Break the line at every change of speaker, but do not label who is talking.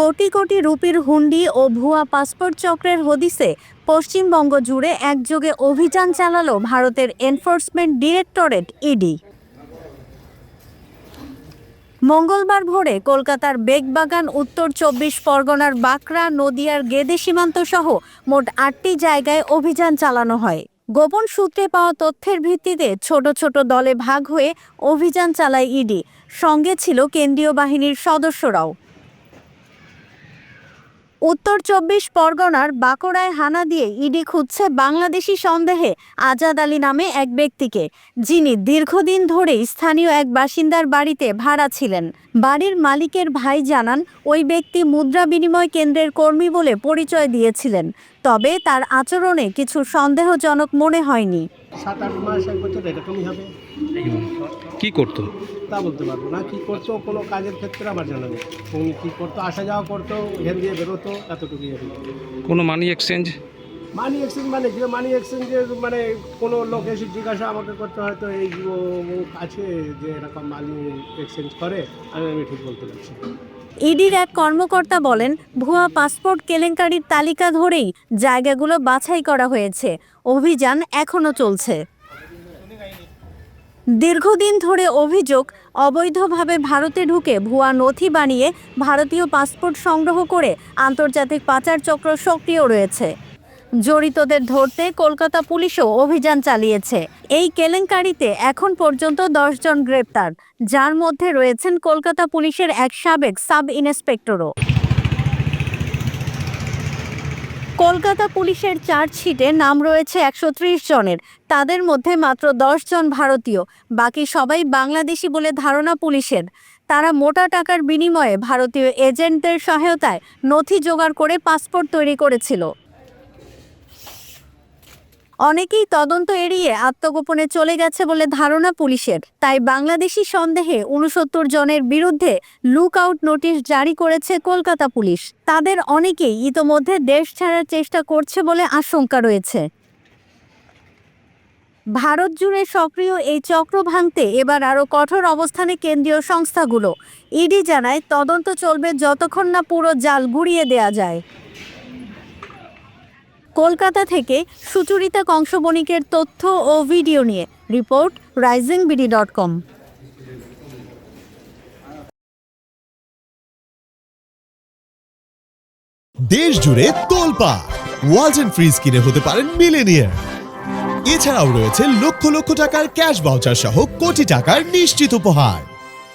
কোটি কোটি রুপির হুন্ডি ও ভুয়া পাসপোর্ট চক্রের হদিসে পশ্চিমবঙ্গ জুড়ে একযোগে অভিযান চালালো ভারতের এনফোর্সমেন্ট ডিরেক্টরেট ইডি। মঙ্গলবার ভোরে কলকাতার বেগবাগান, উত্তর চব্বিশ পরগনার বাঁকড়া, নদিয়ার গেদে সীমান্ত সহ মোট আটটি জায়গায় অভিযান চালানো হয়। গোপন সূত্রে পাওয়া তথ্যের ভিত্তিতে ছোট ছোট দলে ভাগ হয়ে অভিযান চালায় ইডি। সঙ্গে ছিল কেন্দ্রীয় বাহিনীর সদস্যরাও। উত্তর চব্বিশ পরগনার বাঁকুড়ায় হানা দিয়ে ইডি খুঁজছে বাংলাদেশি সন্দেহে আজাদ আলী নামে এক ব্যক্তিকে, যিনি দীর্ঘদিন ধরেই স্থানীয় এক বাসিন্দার বাড়িতে ভাড়া ছিলেন। বাড়ির মালিকের ভাই জানান, ওই ব্যক্তি মুদ্রা বিনিময় কেন্দ্রের কর্মী বলে পরিচয় দিয়েছিলেন, তবে তার আচরণে কিছু সন্দেহজনক মনে হয়নি।
সাত আট মাস এক বছর এরকমই হবে।
কি করতো?
তা বলতে পারব না কী করতো কোনো কাজের ক্ষেত্রে আমার জানা নেই। উনি কী করতো আসা যাওয়া করতো এখান দিয়ে বেরোতো এতটুকুই জানি
কোনো মানি এক্সচেঞ্জ
মানি এক্সচেঞ্জ মানে যে মানি এক্সচেঞ্জের মানে কোনো লোক এসে জিজ্ঞাসা আমাকে করতে হয়তো এই ও ও আছে যে এরকম মানি এক্সচেঞ্জ করে আমি আমি ঠিক বলতে পারছি না।
ইডির এক কর্মকর্তা বলেন, ভুয়া পাসপোর্ট কেলেঙ্কারির তালিকা ধরেই জায়গাগুলো বাছাই করা হয়েছে। অভিযান এখনও চলছে। দীর্ঘদিন ধরে অভিযোগ, অবৈধভাবে ভারতে ঢুকে ভুয়া নথি বানিয়ে ভারতীয় পাসপোর্ট সংগ্রহ করে আন্তর্জাতিক পাচার চক্র সক্রিয় রয়েছে। জড়িতদের ধরতে কলকাতা পুলিশও অভিযান চালিয়েছে। এই কেলেঙ্কারিতে এখন পর্যন্ত জন গ্রেপ্তার, যার মধ্যে রয়েছেন কলকাতা পুলিশের এক সাবেক সাব ইন্সপেক্টরও কলকাতা পুলিশের চার্জশিটে নাম রয়েছে একশো ত্রিশ জনের, তাদের মধ্যে মাত্র দশ জন ভারতীয়, বাকি সবাই বাংলাদেশি বলে ধারণা পুলিশের। তারা মোটা টাকার বিনিময়ে ভারতীয় এজেন্টদের সহায়তায় নথি জোগাড় করে পাসপোর্ট তৈরি করেছিল। অনেকেই তদন্ত এড়িয়ে আত্মগোপনে চলে গেছে বলে ধারণা পুলিশের। তাই বাংলাদেশি সন্দেহে উনসত্তর জনের বিরুদ্ধে লুক আউট নোটিশ জারি করেছে কলকাতা পুলিশ। তাদের অনেকেই ইতোমধ্যে দেশ ছাড়ার চেষ্টা করছে বলে আশঙ্কা রয়েছে। ভারত জুড়ে সক্রিয় এই চক্র ভাঙতে এবার আরও কঠোর অবস্থানে কেন্দ্রীয় সংস্থাগুলো। ইডি জানায়, তদন্ত চলবে যতক্ষণ না পুরো জাল গুড়িয়ে দেয়া যায়। কলকাতা থেকে সুচরিতা কংসবণিকের তথ্য ও ভিডিও নিয়ে report Rising BD dot com.
দেশ জুড়ে তোলপা ওয়ালটন ফ্রিজ কিনে হতে পারেন মিলেনিয়ার এছাড়াও রয়েছে লক্ষ লক্ষ টাকার ক্যাশ বাউচার সহ কোটি টাকার নিশ্চিত উপহার।